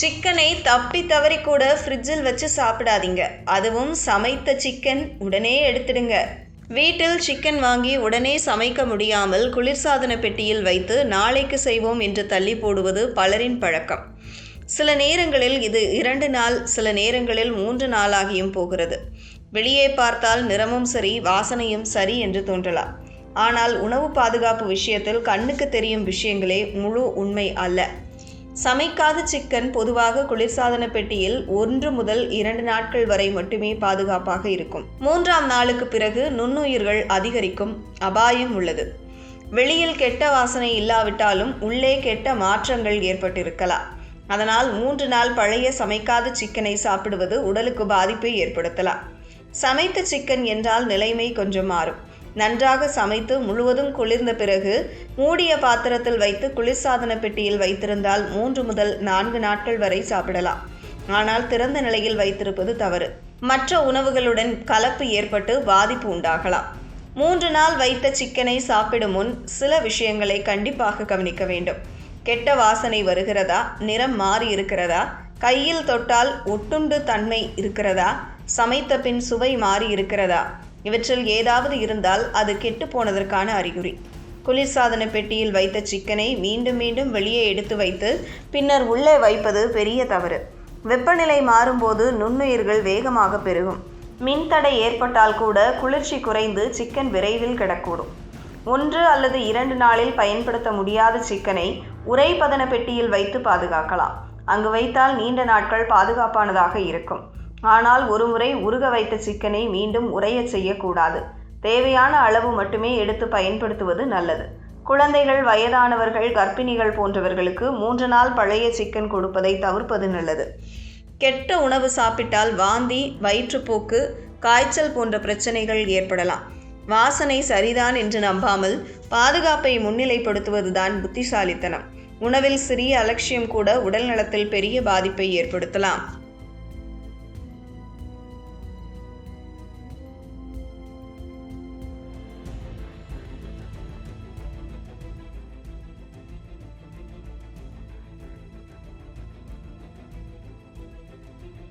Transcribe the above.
சிக்கனை தப்பி தவறி கூட ஃப்ரிட்ஜில் வச்சு சாப்பிடாதீங்க. அதுவும் சமைத்த சிக்கன் உடனே எடுத்துடுங்க. வீட்டில் சிக்கன் வாங்கி உடனே சமைக்க முடியாமல் குளிர்சாதன பெட்டியில் வைத்து நாளைக்கு செய்வோம் என்று தள்ளி போடுவது பலரின் பழக்கம். சில நேரங்களில் இது இரண்டு நாள் சில நேரங்களில் மூன்று நாளாகியும் போகிறது. வெளியே பார்த்தால் நிறமும் சரி வாசனையும் சரி என்று தோன்றலாம். ஆனால் உணவு பாதுகாப்பு விஷயத்தில் கண்ணுக்கு தெரியும் விஷயங்களே முழு உண்மை அல்ல. சமைக்காத சிக்கன் பொதுவாக குளிர்சாதன பெட்டியில் ஒன்று முதல் இரண்டு நாட்கள் வரை மட்டுமே பாதுகாப்பாக இருக்கும். மூன்றாம் நாளுக்கு பிறகு நுண்ணுயிர்கள் அதிகரிக்கும் அபாயம் உள்ளது. வெளியில் கெட்ட வாசனை இல்லாவிட்டாலும் உள்ளே கெட்ட மாற்றங்கள் ஏற்பட்டிருக்கலாம். அதனால் மூன்று நாள் பழைய சமைக்காத சிக்கனை சாப்பிடுவது உடலுக்கு பாதிப்பை ஏற்படுத்தலாம். சமைத்த சிக்கன் என்றால் நிலைமை கொஞ்சம் மாறும். நன்றாக சமைத்து முழுவதும் குளிர்ந்த பிறகு மூடிய பாத்திரத்தில் வைத்து குளிர்சாதன பெட்டியில் வைத்திருந்தால் மூன்று முதல் நான்கு நாட்கள் வரை சாப்பிடலாம். ஆனால் திறந்த நிலையில் வைத்திருப்பது தவறு. மற்ற உணவுகளுடன் கலப்பு ஏற்பட்டு பாதிப்பு உண்டாகலாம். மூன்று நாள் வைத்த சிக்கனை சாப்பிடும் முன் சில விஷயங்களை கண்டிப்பாக கவனிக்க வேண்டும். கெட்ட வாசனை வருகிறதா? நிறம் மாறி இருக்கிறதா? கையில் தொட்டால் ஒட்டுண்டு தன்மை இருக்கிறதா? சமைத்த பின் சுவை மாறி இருக்கிறதா? இவற்றில் ஏதாவது இருந்தால் அது கெட்டு போனதற்கான அறிகுறி. குளிர்சாதன பெட்டியில் வைத்த சிக்கனை மீண்டும் மீண்டும் வெளியே எடுத்து வைத்து பின்னர் உள்ளே வைப்பது பெரிய தவறு. வெப்பநிலை மாறும்போது நுண்ணுயிர்கள் வேகமாக பெருகும். மின்தடை ஏற்பட்டால் கூட குளிர்ச்சி குறைந்து சிக்கன் விரைவில் கிடக்கூடும். ஒன்று அல்லது இரண்டு நாளில் பயன்படுத்த முடியாத சிக்கனை உரைப்பதன பெட்டியில் வைத்து பாதுகாக்கலாம். அங்கு வைத்தால் நீண்ட நாட்கள் பாதுகாப்பானதாக இருக்கும். ஆனால் ஒருமுறை உருக வைத்த சிக்கனை மீண்டும் உறையச் செய்யக்கூடாது. தேவையான அளவு மட்டுமே எடுத்து பயன்படுத்துவது நல்லது. குழந்தைகள் வயதானவர்கள் கர்ப்பிணிகள் போன்றவர்களுக்கு மூன்று நாள் பழைய சிக்கன் கொடுப்பதை தவிர்ப்பது நல்லது. கெட்ட உணவு சாப்பிட்டால் வாந்தி வயிற்றுப்போக்கு காய்ச்சல் போன்ற பிரச்சனைகள் ஏற்படலாம். வாசனை சரிதான் என்று நம்பாமல் பாதுகாப்பை முன்னிலைப்படுத்துவதுதான் புத்திசாலித்தனம். உணவில் சிறிய அலட்சியம் கூட உடல் நலத்தில் பெரிய பாதிப்பை ஏற்படுத்தலாம்.